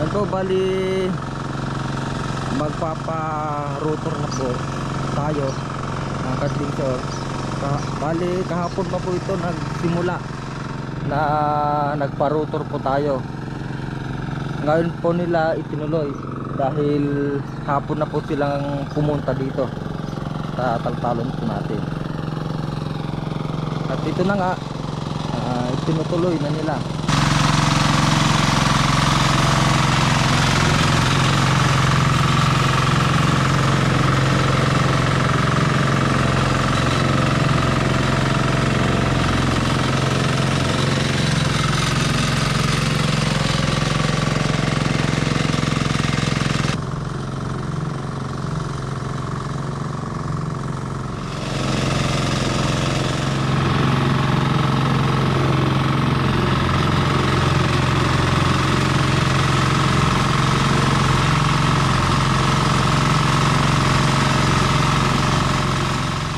Ito bali magpapa-rotor na po tayo ng Kadlingkor. Ka bali kahapon pa po ito nagsimula na nagpa-rotor po tayo. Ngayon po nila itinuloy dahil hapon na po silang pumunta dito sa taltalon po natin. At ito na nga ah, tinutuloy na nila.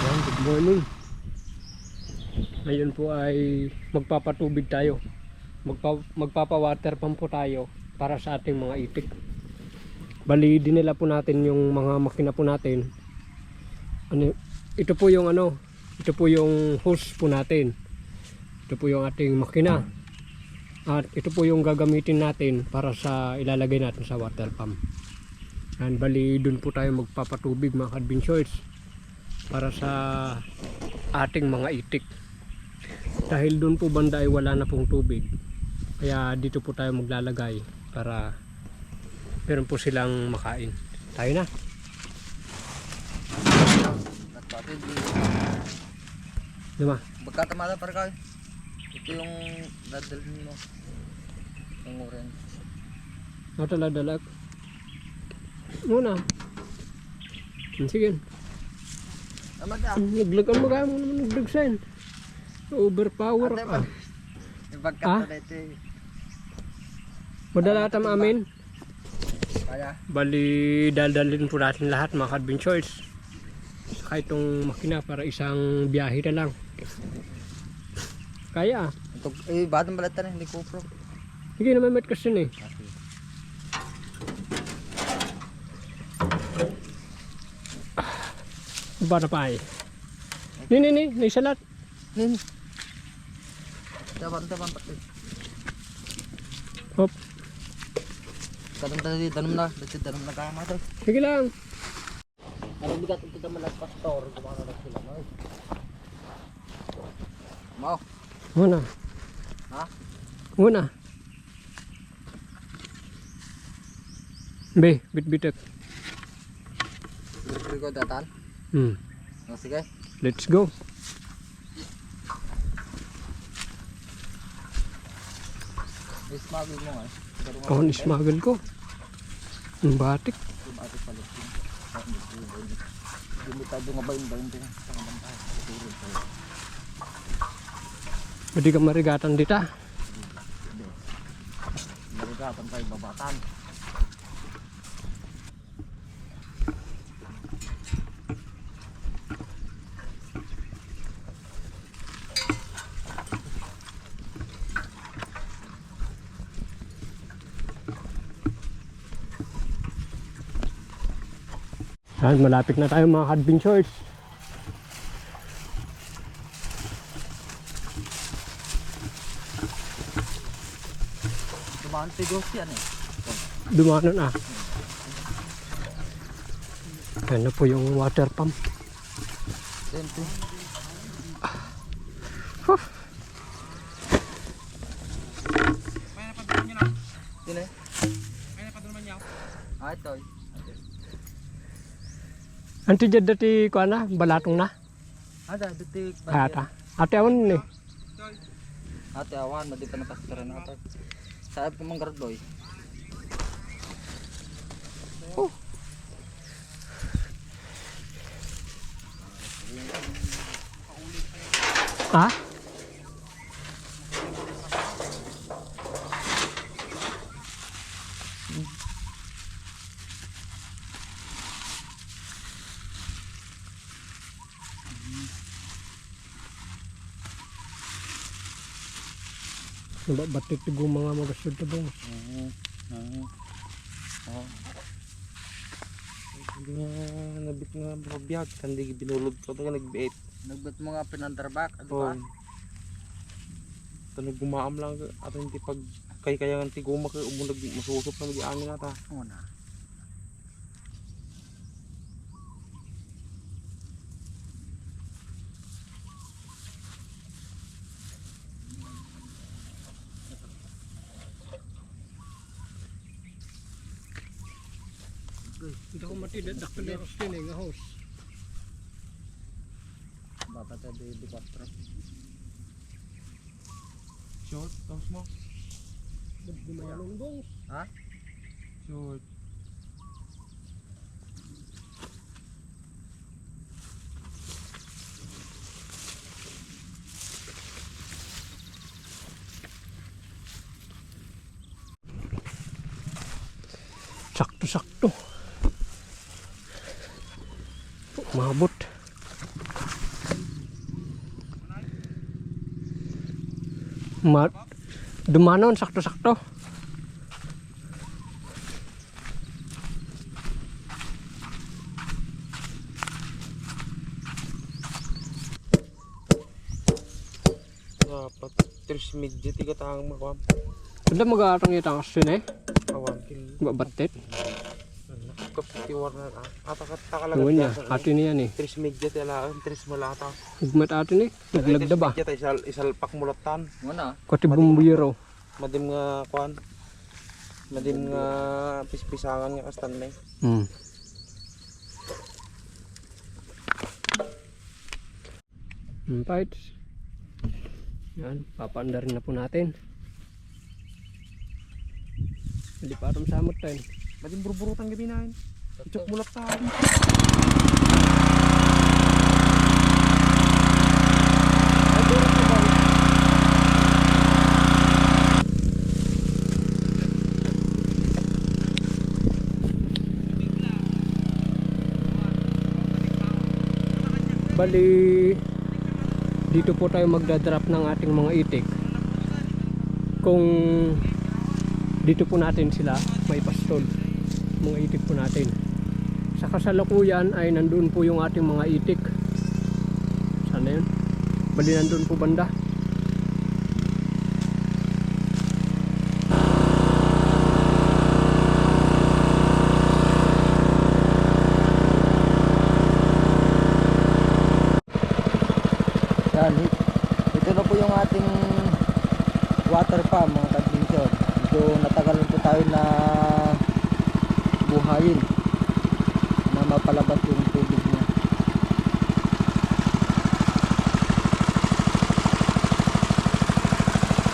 Yan, good morning. Ngayon po ay magpapatubig tayo. Magpa, magpapa-water pump po tayo para sa ating mga itik. Bali, dinala po natin yung mga makina po natin. Ano, ito po yung ano, ito po yung hose po natin. Ito po yung ating makina. At ito po yung gagamitin natin para sa ilalagay natin sa water pump. Yan, bali, dun po tayo magpapatubig mga adventures para sa ating mga itik dahil doon po banda ay wala na pong tubig kaya dito po tayo maglalagay para meron po silang makain tayo na diba Magkatamada para kayo. Ito yung dadalhin mo. Yung orange. natala-dalag muna Hmm, sige Tama ka. naglagan mo kaya mo naman nagdagsan overpower Ate, ka pagkat Ah? na ito eh. madala tam amin Kaya. Bali, daldalin po natin lahat mga adventures. Saka itong makina para isang biyahe na lang. Kaya, Ito, eh, batang balatan eh, hindi ko pro. sige naman may question eh. Ba na pa eh. Ni ni ni, ni Hop, Tanong tayo, tanong na. Dito, tanong na kaya mga sige lang. Ano bigat ito naman ang pastor. Kumano na sila? Mau. Muna. Ha? Muna. Be, bit-bitek. Libre ko datan. Hmm. Sige. Let's go. Ismagin mo nga. eh. Kahon ismagal ko. Ang batik. yung ate palit. Ah, tayo nga din. Tangan tayo. Tutulog tayo. Pwede ka marigatan dita. Hindi. Nagagapan tayo babatan. Yan, malapit na tayo mga adventures. Dumaan tigos yan eh. Dumano na. Yan na po yung water pump. Siyempre. Sino eh? Ah, ito eh. Anti dyan dati ko na, balatong na. Ada, detik. Ata. Ate awan ni. Ate awan, madi pa napastiran na ito. Sabi ko manggarad boy. Ha? Naba batik tigo mga magasod to dong. Oo. Oo. Nga nabit nga mabiyag. Hindi binulod ko nga nagbiit. Nagbit mo nga pinandarbak, di Oo. ba? Ito naggumaam lang at hindi pag kay kaya nga tiguma ka umulag masusop na mag-aangin ata. Oo na. Hindi ko matidat dakil na ros din eh, nga host. Dapat ada di quattro. Short, tapos mo. Gumayalong bong. Ha? Short. Sakto-sakto. Mabot. Ma Dumanon sakto-sakto. Dapat. Tris midget tiga tang makwam. Sudah mag-aarang itang asin eh. Awan kin. Babatit. Kapiti warna ah. Ata ka takalaga. Ngayon niya. Atin niya ni. Tris midget yalaan. Tris malata. Ugmat atin eh. Naglagda ba? Ay isal isalpak mulatan. Na. Kati bumbiro. Madim nga kuan. Madim nga pispisangan nga kastan na eh. Hmm. Hmm, fights. Yan, papaandarin na po natin. Hindi pa aram samot tayo. Madim burburutan gabi na yun. Ichok mulatan. Bali, dito po tayo magdadrop ng ating mga itik. Kung dito po natin sila, may pastol. Mga itik po natin. Sa kasalukuyan ay nandun po yung ating mga itik. Sana yun? Bali nandun po banda. Yan, ito na po yung ating water pump mga kadinson. Medyo natagalan po tayo na buhayin na mapalabas yung tubig niya.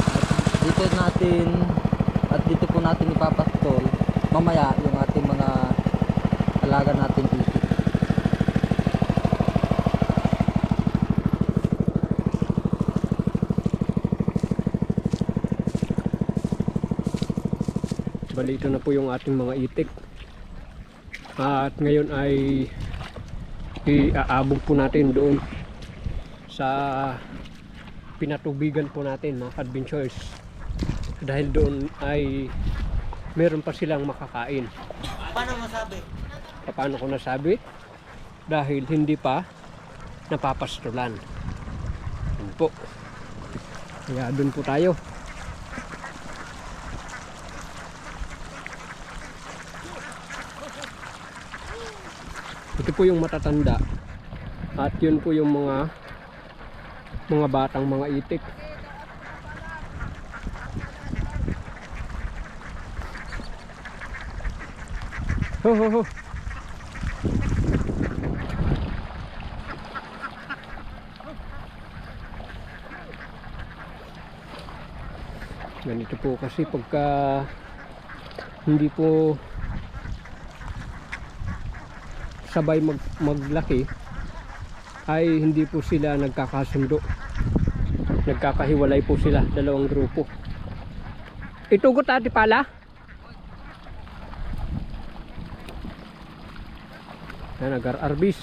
At dito natin at dito po natin ipapastol mamaya yung ating mga alaga natin isip. Bali ito na po yung ating mga itik. At ngayon ay iaabog po natin doon sa pinatubigan po natin mga adventures. Dahil doon ay meron pa silang makakain. Paano masabi? Paano ko nasabi? Dahil hindi pa napapastulan. Yun po. Kaya doon po tayo. Po yung matatanda. At yun po yung mga mga batang mga itik. Ho ho ho. Ganito po kasi pagka hindi po sabay mag, maglaki ay hindi po sila nagkakasundo. Nagkakahiwalay po sila dalawang grupo. Itugot ati pala. Yan agar arbis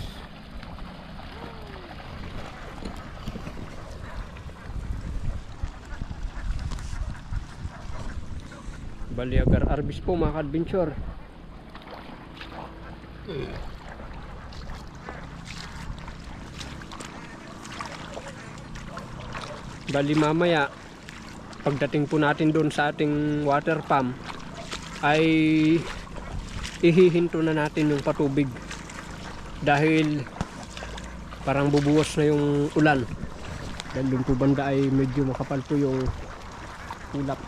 bali agar arbis po mga adventure Bali mamaya, pagdating po natin doon sa ating water pump, ay ihihinto na natin yung patubig. Dahil parang bubuwas na yung ulan. Dahil doon po banda ay medyo makapal po yung ulap.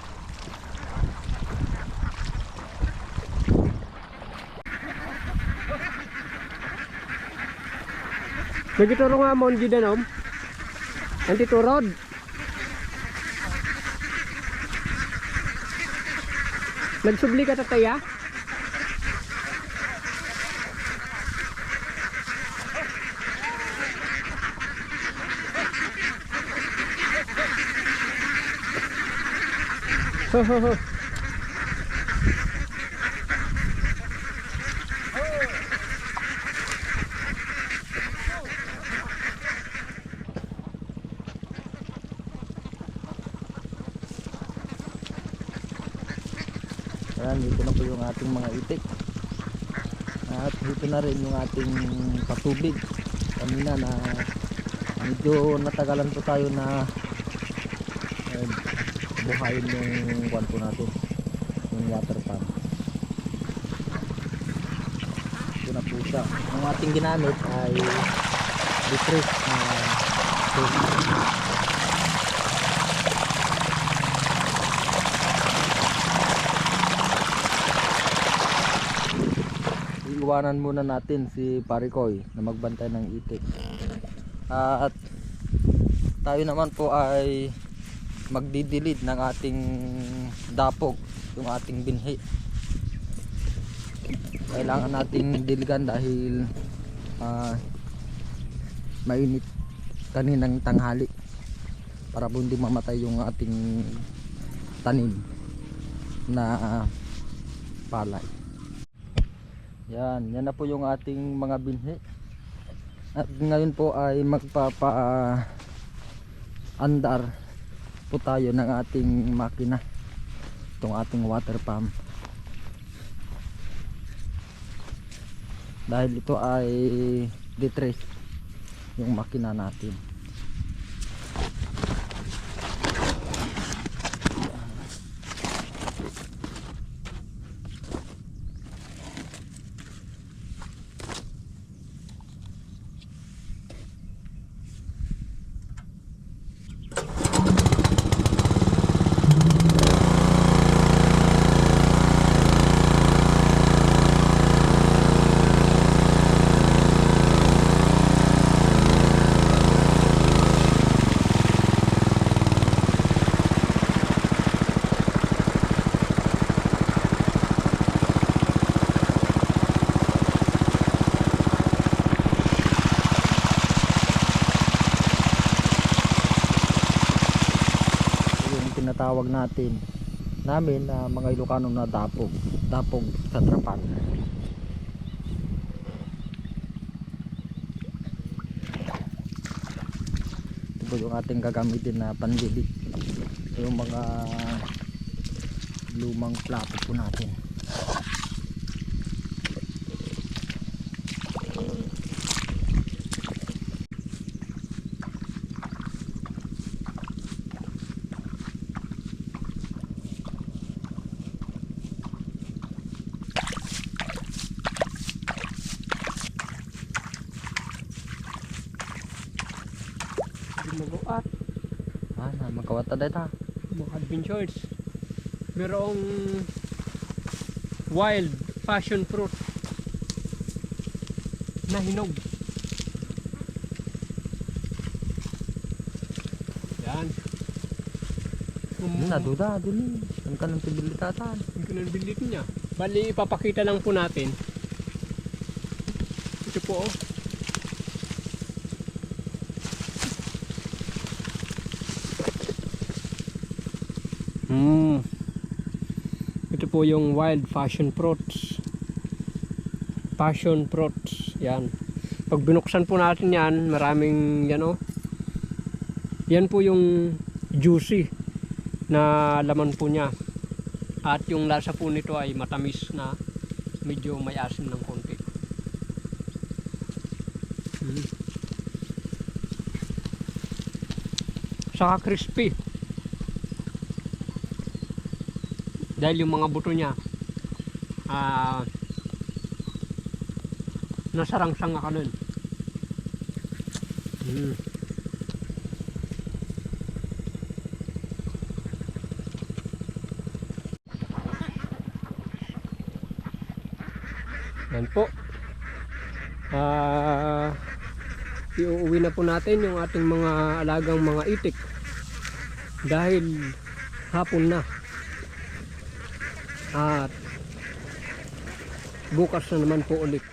Nagituro nga mo ang gidanom. Ang titurod. Nagsubli ka tataya? Ho ho ho. Dito na rin yung ating patubig. Kanina na medyo natagalan po tayo na eh, buhayin yung kwan po natin. Yung water pump. Ito na po siya. Ang ating ginamit ay depress na tubig. Iiwanan muna natin si Parikoy na magbantay ng itik. At tayo naman po ay magdidilid ng ating dapog, yung ating binhi. Kailangan nating diligan dahil ah, mainit kaninang tanghali para po hindi mamatay yung ating tanim na palay. Yan, yan na po yung ating mga binhi. At ngayon po ay magpapa andar po tayo ng ating makina. Itong ating water pump. Dahil ito ay detrace yung makina natin. yung tinatawag natin namin na mga Ilocano na dapog dapog sa trapan ito po yung ating gagamitin na pandili yung mga lumang plato po natin magkawata dahil ta mga adventures. Merong wild passion fruit na hinog. Yan. Yun na duda dili ang kanang tibilitatan Ang kinanbilit niya. Bali, ipapakita lang po natin. Ito po oh. Hmm. Ito po yung wild passion fruits. Passion fruits. Yan. Pag binuksan po natin yan, maraming yan oh. Yan po yung juicy na laman po niya. At yung lasa po nito ay matamis na medyo may asim ng konti. Mm. Saka crispy. Dahil yung mga buto niya ah nasarangsang ka nun. Mm. Yan po. Ah, iuwi na po natin yung ating mga alagang mga itik dahil hapon na. At bukas na naman po ulit